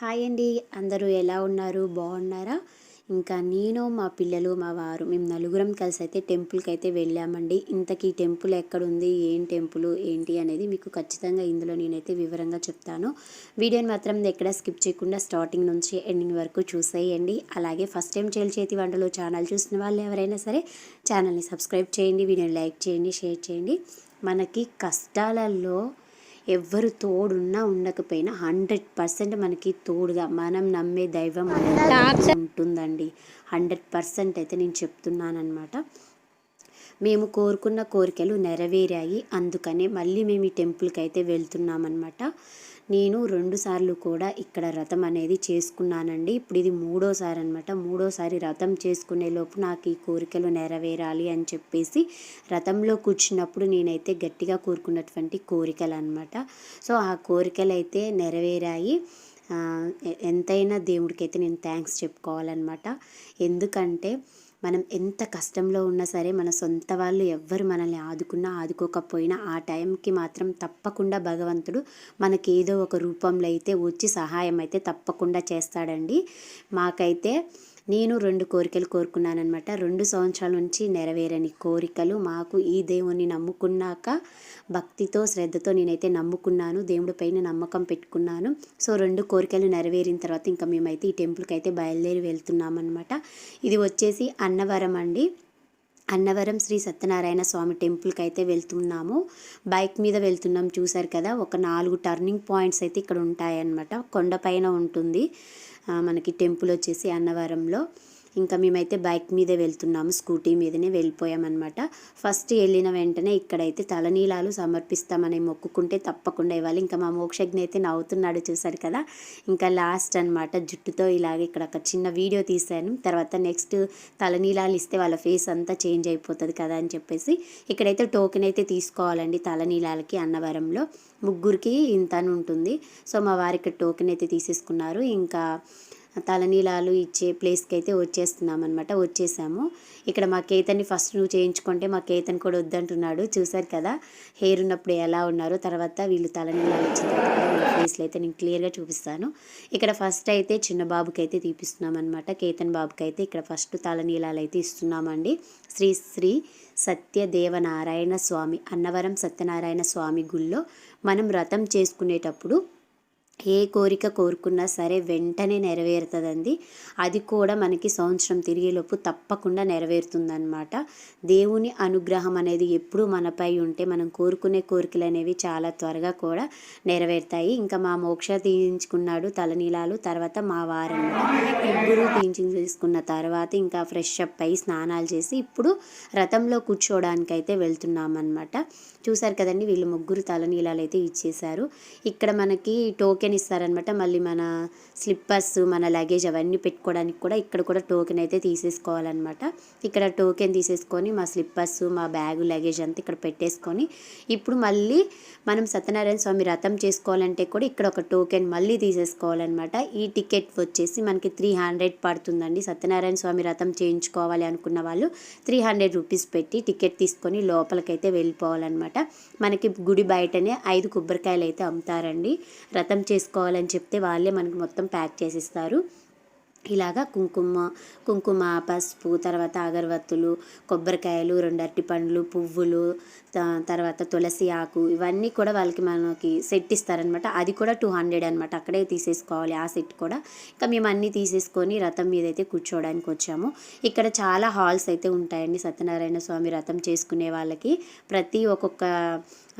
Hi అండి. అందరూ ఎలా ఉన్నారు? బాగున్నారా? ఇంకా నేను మా పిల్లలు మా వారు మేము నలుగురం కలిసి అయితే టెంపుల్కి అయితే వెళ్ళామండి. ఇంతకీ టెంపుల్ ఎక్కడుంది? ఏం టెంపుల్? ఏంటి అనేది మీకు ఖచ్చితంగా ఇందులో నేనైతే వివరంగా చెప్తాను. వీడియోని మాత్రం ఎక్కడ స్కిప్ చేయకుండా స్టార్టింగ్ నుంచి ఎండింగ్ వరకు చూసేయండి. అలాగే ఫస్ట్ టైం చేయాలి చేతి వంటలు ఛానల్ చూసిన వాళ్ళు ఎవరైనా సరే ఛానల్ని సబ్స్క్రైబ్ చేయండి వీడియోని లైక్ చేయండి షేర్ చేయండి. మనకి కష్టాలలో ఎవ్వరు తోడున్నా ఉండకపోయినా హండ్రెడ్ పర్సెంట్ మనకి తోడుగా మనం నమ్మే దైవం అనేది ఉంటుందండి. హండ్రెడ్ పర్సెంట్ అయితే నేను చెప్తున్నానమాట మేము కోరుకున్న కోరికలు నెరవేరాయి. అందుకనే మళ్ళీ మేము ఈ టెంపుల్కి అయితే వెళ్తున్నామన్నమాట. నేను రెండుసార్లు కూడా ఇక్కడ రథం అనేది చేసుకున్నానండి. ఇప్పుడు ఇది మూడోసారి అనమాట మూడోసారి రథం చేసుకునే లోపు నాకు ఈ కోరికలు నెరవేరాలి అని చెప్పేసి రథంలో కూర్చున్నప్పుడు నేనైతే గట్టిగా కోరుకున్నటువంటి కోరికలు అనమాట సో ఆ కోరికలు అయితే నెరవేరాయి. ఎంతైనా దేవుడికైతే నేను థ్యాంక్స్ చెప్పుకోవాలన్నమాట. ఎందుకంటే మనం ఎంత కష్టంలో ఉన్నా సరే మన సొంత వాళ్ళు ఎవ్వరు మనల్ని ఆదుకున్నా ఆదుకోకపోయినా ఆ టైంకి మాత్రం తప్పకుండా భగవంతుడు మనకి ఏదో ఒక రూపంలో అయితే వచ్చి సహాయం అయితే తప్పకుండా చేస్తాడండి. మాకైతే నేను రెండు కోరికలు కోరుకున్నానమాట రెండు సంవత్సరాల నుంచి నెరవేరని కోరికలు మాకు ఈ దేవుణ్ణి నమ్ముకున్నాక భక్తితో శ్రద్ధతో నేనైతే నమ్ముకున్నాను దేవుడి పైన నమ్మకం పెట్టుకున్నాను. సో రెండు కోరికలు నెరవేరిన తర్వాత ఇంకా మేమైతే ఈ టెంపుల్కి అయితే బయలుదేరి వెళ్తున్నామన్నమాట. ఇది వచ్చేసి అన్నవరం అండి. అన్నవరం శ్రీ సత్యనారాయణ స్వామి టెంపుల్కి అయితే వెళ్తున్నాము. బైక్ మీద వెళ్తున్నాం చూసారు కదా ఒక నాలుగు టర్నింగ్ పాయింట్స్ అయితే ఇక్కడ ఉంటాయన్నమాట. కొండపైన ఉంటుంది. మనకి టెంపుల్ వచ్చేసి అన్నవరంలో. ఇంకా మేమైతే బైక్ మీదే వెళ్తున్నాము స్కూటీ మీదనే వెళ్ళిపోయామన్నమాట. ఫస్ట్ వెళ్ళిన వెంటనే ఇక్కడైతే తలనీలాలు సమర్పిస్తామని మొక్కుకుంటే తప్పకుండా ఇవ్వాలి. ఇంకా మా మోక్షజ్ఞ అయితే నవ్వుతున్నాడు చూశారు కదా? ఇంకా లాస్ట్ అనమాట జుట్టుతో ఇలాగ ఇక్కడ ఒక చిన్న వీడియో తీశాను. తర్వాత నెక్స్ట్ తలనీలాలు ఇస్తే వాళ్ళ ఫేస్ అంతా చేంజ్ అయిపోతుంది కదా అని చెప్పేసి ఇక్కడైతే టోకెన్ అయితే తీసుకోవాలండి తలనీలాలకి అన్నవరంలో. ముగ్గురికి ఇంత ఉంటుంది. సో మా వారికి టోకెన్ అయితే తీసేసుకున్నారు. ఇంకా తలనీలాలు ఇచ్చే ప్లేస్కి అయితే వచ్చేస్తున్నాం అనమాట వచ్చేసాము. ఇక్కడ మా కేతన్ని ఫస్ట్ నువ్వు చేయించుకుంటే మా కేతన్ కూడా వద్దంటున్నాడు. చూసారు కదా హెయిర్ ఉన్నప్పుడు ఎలా ఉన్నారో తర్వాత వీళ్ళు తలనీలాలు ఇచ్చిన తర్వాత అయితే నేను క్లియర్గా చూపిస్తాను. ఇక్కడ ఫస్ట్ అయితే చిన్న బాబుకి అయితే తీపిస్తున్నాం అనమాట కేతన్ బాబుకి అయితే ఇక్కడ ఫస్ట్ తలనీలాలు అయితే ఇస్తున్నామండి. శ్రీ శ్రీ సత్యదేవనారాయణ స్వామి అన్నవరం సత్యనారాయణ స్వామి గుళ్ళో మనం వ్రతం చేసుకునేటప్పుడు ఏ కోరిక కోరుకున్నా సరే వెంటనే నెరవేరుతుందండి. అది కూడా మనకి సంవత్సరం తిరిగేలోపు తప్పకుండా నెరవేరుతుందన్నమాట. దేవుని అనుగ్రహం అనేది ఎప్పుడూ మనపై ఉంటే మనం కోరుకునే కోరికలు అనేవి చాలా త్వరగా కూడా నెరవేరుతాయి. ఇంకా మా మోక్ష తీయించుకున్నాడు తలనీలాలు తర్వాత మా వారన్నమాట ఇద్దరు తీయించుకున్న తర్వాత ఇంకా ఫ్రెష్ అప్ అయి స్నానాలు చేసి ఇప్పుడు రథంలో కూర్చోవడానికి అయితే వెళ్తున్నామన్నమాట. చూసారు కదండి వీళ్ళు ముగ్గురు తలనీలాలు అయితే ఇచ్చేశారు. ఇక్కడ మనకి టోకెన్ టోకెన్ ఇస్తారనమాట మళ్ళీ మన స్లిప్పర్స్ మన లగేజ్ అవన్నీ పెట్టుకోవడానికి కూడా ఇక్కడ కూడా టోకెన్ అయితే తీసేసుకోవాలన్నమాట. ఇక్కడ టోకెన్ తీసేసుకొని మా స్లిప్పర్స్ మా బ్యాగు లగేజ్ అంతా ఇక్కడ పెట్టేసుకొని ఇప్పుడు మళ్ళీ మనం సత్యనారాయణ స్వామి రథం చేసుకోవాలంటే కూడా ఇక్కడ ఒక టోకెన్ మళ్ళీ తీసేసుకోవాలన్నమాట. ఈ టికెట్ వచ్చేసి మనకి త్రీ హండ్రెడ్ పడుతుందండి. సత్యనారాయణ స్వామి రథం చేయించుకోవాలి అనుకున్న వాళ్ళు త్రీ హండ్రెడ్ రూపీస్ పెట్టి టికెట్ తీసుకొని లోపలికైతే వెళ్ళిపోవాలన్నమాట. మనకి గుడి బయటనే ఐదు కొబ్బరికాయలు అయితే అమ్ముతారండి. రథం చేసి చేసుకోవాలని చెప్తే వాళ్ళే మనకు మొత్తం ప్యాక్ చేసిస్తారు. ఇలాగా కుంకుమ కుంకుమ పసుపు తర్వాత అగరవత్తులు కొబ్బరికాయలు రెండు అరటి పండ్లు పువ్వులు తర్వాత తులసి ఆకు ఇవన్నీ కూడా వాళ్ళకి మనకి సెట్ ఇస్తారనమాట. అది కూడా టూ హండ్రెడ్ అనమాట. అక్కడే తీసేసుకోవాలి. ఆ సెట్ కూడా. ఇంకా మేము అన్నీ తీసేసుకొని రథం మీద అయితే కూర్చోవడానికి వచ్చాము. ఇక్కడ చాలా హాల్స్ అయితే ఉంటాయండి సత్యనారాయణ స్వామి రథం చేసుకునే వాళ్ళకి. ప్రతి ఒక్కొక్క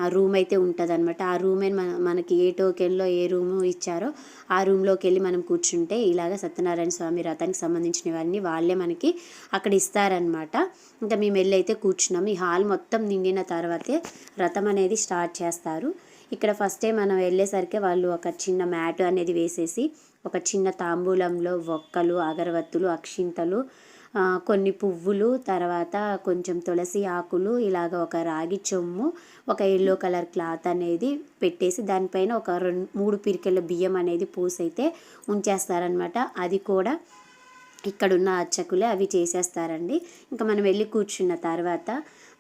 రూమ్ అయితే ఉంటుంది అనమాట ఆ రూమే మన మనకి ఏ టోకెన్లో ఏ రూము ఇచ్చారో ఆ రూమ్లోకి వెళ్ళి మనం కూర్చుంటే ఇలాగ సత్యనారాయణ స్వామి రథానికి సంబంధించినవన్నీ వాళ్ళే మనకి అక్కడ ఇస్తారనమాట ఇంకా మేము వెళ్ళి అయితే కూర్చున్నాం. ఈ హాల్ మొత్తం నిండిన తర్వాతే రథం అనేది స్టార్ట్ చేస్తారు. ఇక్కడ ఫస్ట్ టైం మనం వెళ్ళేసరికి వాళ్ళు ఒక చిన్న మ్యాట్ అనేది వేసేసి ఒక చిన్న తాంబూలంలో ఒక్కలు అగరవత్తులు అక్షింతలు కొన్ని పువ్వులు తర్వాత కొంచెం తులసి ఆకులు ఇలాగ ఒక రాగి చెమ్ము ఒక ఎల్లో కలర్ క్లాత్ అనేది పెట్టేసి దానిపైన ఒక రెండు మూడు పిరికెల బియ్యం అనేది పూసైతే ఉంచేస్తారనమాట అది కూడా ఇక్కడున్న అర్చకులే అవి చేసేస్తారండి. ఇంకా మనం వెళ్ళి కూర్చున్న తర్వాత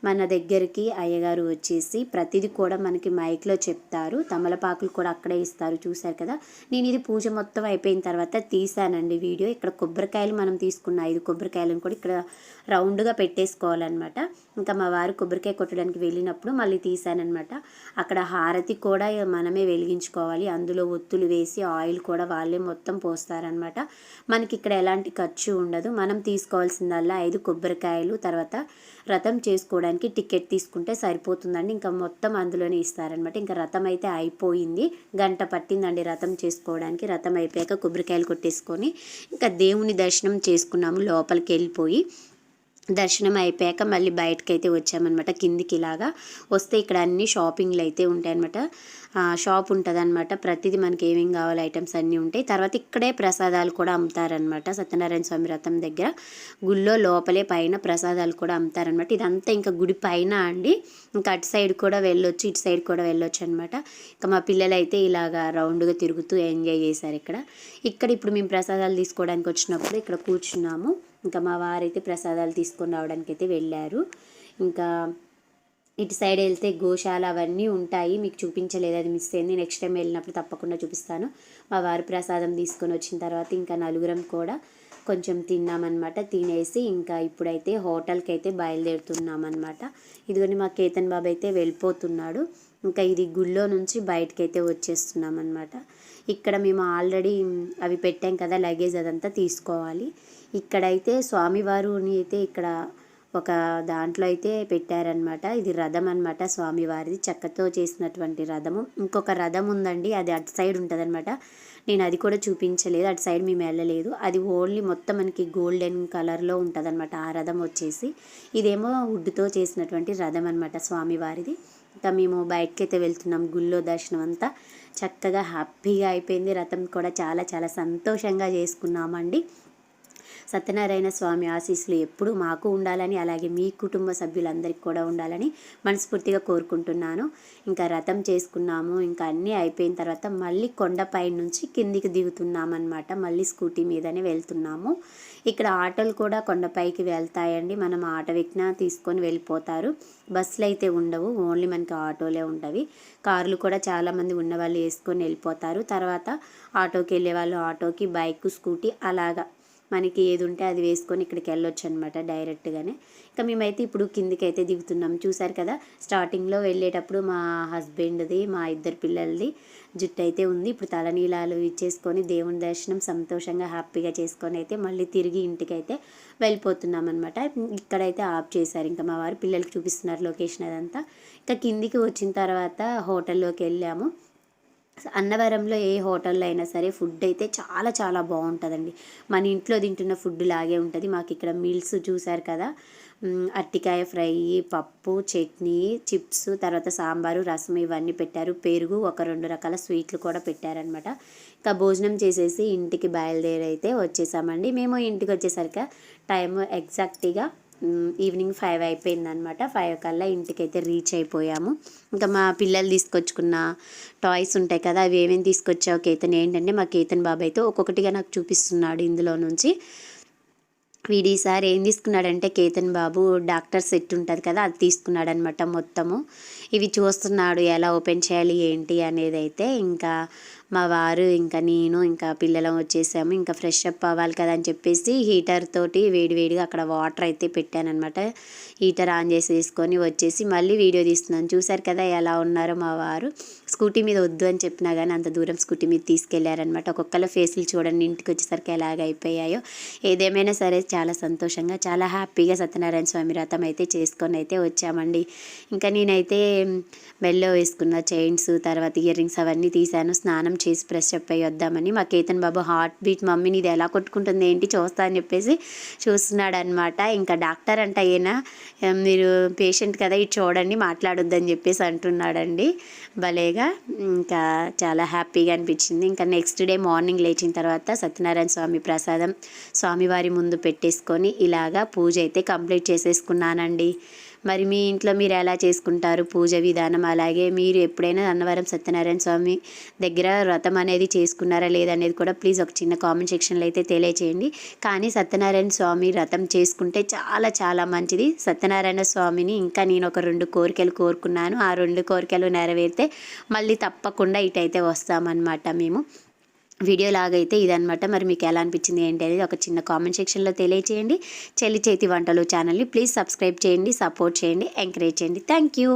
మన దగ్గరికి అయ్యగారు వచ్చేసి ప్రతిదీ కూడా మనకి మైక్లో చెప్తారు. తమలపాకులు కూడా అక్కడే ఇస్తారు. చూశారు కదా? నేను ఇది పూజ మొత్తం అయిపోయిన తర్వాత తీసానండి వీడియో. ఇక్కడ కొబ్బరికాయలు మనం తీసుకున్న ఐదు కొబ్బరికాయలను కూడా ఇక్కడ రౌండ్గా పెట్టేసుకోవాలన్నమాట. ఇంకా మా వారు కొబ్బరికాయ కొట్టడానికి వెళ్ళినప్పుడు మళ్ళీ తీసానమాట అక్కడ హారతి కూడా మనమే వెలిగించుకోవాలి. అందులో ఒత్తులు వేసి ఆయిల్ కూడా వాళ్ళే మొత్తం పోస్తారనమాట మనకి ఇక్కడ ఎలాంటి ఖర్చు ఉండదు. మనం తీసుకోవాల్సిందల్లా ఐదు కొబ్బరికాయలు తర్వాత రథం చేసుకోవడానికి టికెట్ తీసుకుంటే సరిపోతుందండి. ఇంకా మొత్తం అందులోనే ఇస్తారనమాట ఇంకా రథం అయితే అయిపోయింది. గంట పట్టిందండి రథం చేసుకోవడానికి. రథం అయిపోయాక కొబ్బరికాయలు కొట్టేసుకొని ఇంకా దేవుని దర్శనం చేసుకున్నాము. లోపలికి వెళ్ళిపోయి దర్శనం అయిపోయాక మళ్ళీ బయటకు అయితే వచ్చామన్నమాట. కిందికి ఇలాగా వస్తే ఇక్కడ అన్ని షాపింగ్లు అయితే ఉంటాయన్నమాట. షాప్ ఉంటుంది అనమాట ప్రతిదీ మనకి ఏమేమి కావాలి ఐటమ్స్ అన్నీ ఉంటాయి. తర్వాత ఇక్కడే ప్రసాదాలు కూడా అమ్ముతారనమాట సత్యనారాయణ స్వామి రథం దగ్గర గుళ్ళో లోపలే పైన ప్రసాదాలు కూడా అమ్ముతారనమాట ఇదంతా ఇంకా గుడి పైన అండి. ఇంకా అటు సైడ్ కూడా వెళ్ళొచ్చు ఇటు సైడ్ కూడా వెళ్ళొచ్చు అనమాట ఇంకా మా పిల్లలు అయితే ఇలాగా రౌండ్గా తిరుగుతూ ఎంజాయ్ చేశారు ఇక్కడ. ఇక్కడ ఇప్పుడు మేము ప్రసాదాలు తీసుకోవడానికి వచ్చినప్పుడు ఇక్కడ కూర్చున్నాము. ఇంకా మా వారైతే ప్రసాదాలు తీసుకొని రావడానికి అయితే వెళ్ళారు. ఇంకా ఇటు సైడ్ వెళ్తే గోశాల అవన్నీ ఉంటాయి. మీకు చూపించలేదు అది మిస్ అయింది. నెక్స్ట్ టైం వెళ్ళినప్పుడు తప్పకుండా చూపిస్తాను. మా వారు ప్రసాదం తీసుకొని వచ్చిన తర్వాత ఇంకా నలుగురం కూడా కొంచెం తిన్నామన్నమాట. తినేసి ఇంకా ఇప్పుడైతే హోటల్కి అయితే బయలుదేరుతున్నామన్నమాట. ఇదిగోని మా కేతన్ బాబు అయితే వెళ్ళిపోతున్నాడు. ఇంకా ఇది గుళ్ళో నుంచి బయటకి అయితే వచ్చేస్తున్నామన్నమాట. ఇక్కడ మేము ఆల్రెడీ అవి పెట్టాం కదా లగేజ్ అదంతా తీసుకోవాలి. ఇక్కడైతే స్వామివారుని అయితే ఇక్కడ ఒక దాంట్లో అయితే పెట్టారనమాట ఇది రథం అనమాట స్వామివారిది. చెక్కతో చేసినటువంటి రథము. ఇంకొక రథం ఉందండి. అది అటు సైడ్ ఉంటుందన్నమాట. నేను అది కూడా చూపించలేదు. అటు సైడ్ మేము వెళ్ళలేదు. అది ఓన్లీ మొత్తం మనకి గోల్డెన్ కలర్లో ఉంటుందన్నమాట. ఆ రథం వచ్చేసి. ఇదేమో వుడ్తో చేసినటువంటి రథం అనమాట స్వామివారిది. ఇంకా మేము బయటకి అయితే వెళ్తున్నాం. గుళ్ళో దర్శనం అంతా చక్కగా హ్యాపీగా అయిపోయింది. రథం కూడా చాలా చాలా సంతోషంగా చేసుకున్నామండి. సత్యనారాయణ స్వామి ఆశీస్సులు ఎప్పుడూ మాకు ఉండాలని అలాగే మీ కుటుంబ సభ్యులందరికీ కూడా ఉండాలని మనస్ఫూర్తిగా కోరుకుంటున్నాను. ఇంకా రథం చేసుకున్నాము. ఇంకా అన్నీ అయిపోయిన తర్వాత మళ్ళీ కొండపై నుంచి కిందికి దిగుతున్నామన్నమాట. మళ్ళీ స్కూటీ మీదనే వెళ్తున్నాము. ఇక్కడ ఆటోలు కూడా కొండపైకి వెళ్తాయండి. మనం ఆటో ఎక్కినా తీసుకొని వెళ్ళిపోతారు. బస్సులు అయితే ఉండవు. ఓన్లీ మనకి ఆటోలే ఉంటవి కార్లు కూడా చాలామంది ఉన్న వాళ్ళు వేసుకొని వెళ్ళిపోతారు. తర్వాత ఆటోకి వెళ్ళే వాళ్ళు ఆటోకి బైక్ స్కూటీ అలాగా మనకి ఏది ఉంటే అది వేసుకొని ఇక్కడికి వెళ్ళొచ్చు అనమాట డైరెక్ట్గానే. ఇంకా మేమైతే ఇప్పుడు కిందికి అయితే దిగుతున్నాం. చూసారు కదా స్టార్టింగ్లో వెళ్ళేటప్పుడు మా హస్బెండ్ది మా ఇద్దరు పిల్లలది జుట్టు అయితే ఉంది. ఇప్పుడు తలనీలాలు ఇచ్చేసుకొని దేవుని దర్శనం సంతోషంగా హ్యాపీగా చేసుకొని అయితే మళ్ళీ తిరిగి ఇంటికి అయితే వెళ్ళిపోతున్నాం అనమాట ఇక్కడైతే ఆఫ్ చేశారు. ఇంకా మా వారు పిల్లలకి చూపిస్తున్నారు లొకేషన్ అదంతా. ఇంకా కిందికి వచ్చిన తర్వాత హోటల్లోకి వెళ్ళాము. అన్నవరంలో ఏ హోటల్లో అయినా సరే ఫుడ్ అయితే చాలా చాలా బాగుంటుందండి. మన ఇంట్లో తింటున్న ఫుడ్ లాగే ఉంటుంది. మాకు ఇక్కడ మీల్స్ చూసారు కదా? అరటికాయ ఫ్రై పప్పు చట్నీ చిప్స్ తర్వాత సాంబారు రసం ఇవన్నీ పెట్టారు. పెరుగు ఒక రెండు రకాల స్వీట్లు కూడా పెట్టారనమాట ఇంకా భోజనం చేసేసి ఇంటికి బయలుదేరి అయితే వచ్చేసామండి. మేము ఇంటికి వచ్చేసరికి టైం ఎగ్జాక్ట్గా ఈవినింగ్ ఫైవ్ అయిపోయిందనమాట. ఫైవ్ కల్లా ఇంటికైతే రీచ్ అయిపోయాము. ఇంకా మా పిల్లలు తీసుకొచ్చుకున్న టాయ్స్ ఉంటాయి కదా అవి ఏమేమి తీసుకొచ్చావు కేతన్? ఏంటంటే మా కేతన్ బాబు అయితే ఒక్కొక్కటిగా నాకు చూపిస్తున్నాడు ఇందులో నుంచి. వీడి సార్ ఏం తీసుకున్నాడంటే కేతన్ బాబు డాక్టర్ సెట్ ఉంటుంది కదా అది తీసుకున్నాడు అనమాట మొత్తము. ఇవి చూస్తున్నాడు ఎలా ఓపెన్ చేయాలి ఏంటి అనేది అయితే ఇంకా మా వారు ఇంకా నేను ఇంకా పిల్లలం వచ్చేసాము. ఇంకా ఫ్రెష్ అప్ అవ్వాలి కదా అని చెప్పేసి హీటర్ తోటి వేడివేడిగా అక్కడ వాటర్ అయితే పెట్టానమాట హీటర్ ఆన్ చేసి తీసుకొని వచ్చేసి మళ్ళీ వీడియో తీస్తున్నాను. చూసారు కదా ఎలా ఉన్నారో మా వారు. స్కూటీ మీద వద్దు అని చెప్పినా కానీ అంత దూరం స్కూటీ మీద తీసుకెళ్ళారనమాట ఒక్కొక్కళ్ళ ఫేస్లు చూడండి ఇంటికి వచ్చేసరికి ఎలాగ అయిపోయాయో. ఏదేమైనా సరే చాలా సంతోషంగా చాలా హ్యాపీగా సత్యనారాయణ స్వామి వ్రతం అయితే చేసుకొని అయితే వచ్చామండి. ఇంకా నేనైతే మెల్లో వేసుకున్న చైన్స్ తర్వాత ఇయర్ రింగ్స్ అవన్నీ తీశాను. స్నానం చేసి ఫ్రెష్ అప్ అయ్యి వద్దామని మా కేతన్ బాబు హార్ట్ బీట్ మమ్మీని ఇది ఎలా కొట్టుకుంటుంది? ఏంటి? చూస్తా అని చెప్పేసి చూస్తున్నాడు అనమాట ఇంకా డాక్టర్ అంట అయినా మీరు పేషెంట్ కదా ఇది చూడండి మాట్లాడొద్దని చెప్పేసి అంటున్నాడండి. భలేగా ఇంకా చాలా హ్యాపీగా అనిపించింది. ఇంకా నెక్స్ట్ డే మార్నింగ్ లేచిన తర్వాత సత్యనారాయణ స్వామి ప్రసాదం స్వామివారి ముందు పెట్టేసుకొని ఇలాగా పూజ అయితే కంప్లీట్ చేసేసుకున్నానండి. మరి మీ ఇంట్లో మీరు ఎలా చేసుకుంటారు? పూజ విధానం అలాగే మీరు ఎప్పుడైనా అన్నవరం సత్యనారాయణ స్వామి దగ్గర వ్రతం అనేది చేసుకున్నారా లేదనేది కూడా ప్లీజ్ ఒక చిన్న కామెంట్ సెక్షన్లో అయితే తెలియచేయండి. కానీ సత్యనారాయణ స్వామి వ్రతం చేసుకుంటే చాలా చాలా మంచిది. సత్యనారాయణ స్వామిని ఇంకా నేను ఒక రెండు కోరికలు కోరుకున్నాను. ఆ రెండు కోరికలు నెరవేరితే మళ్ళీ తప్పకుండా ఇటైతే వస్తామన్నమాట మేము. వీడియో లాగైతే ఇదనమాట మరి మీకు ఎలా అనిపించింది ఏంటి అనేది ఒక చిన్న కామెంట్ సెక్షన్లో తెలియచేయండి. చెల్లి చేతి వంటలు ఛానల్ని ప్లీజ్ సబ్స్క్రైబ్ చేయండి సపోర్ట్ చేయండి ఎంకరేజ్ చేయండి. Thank you.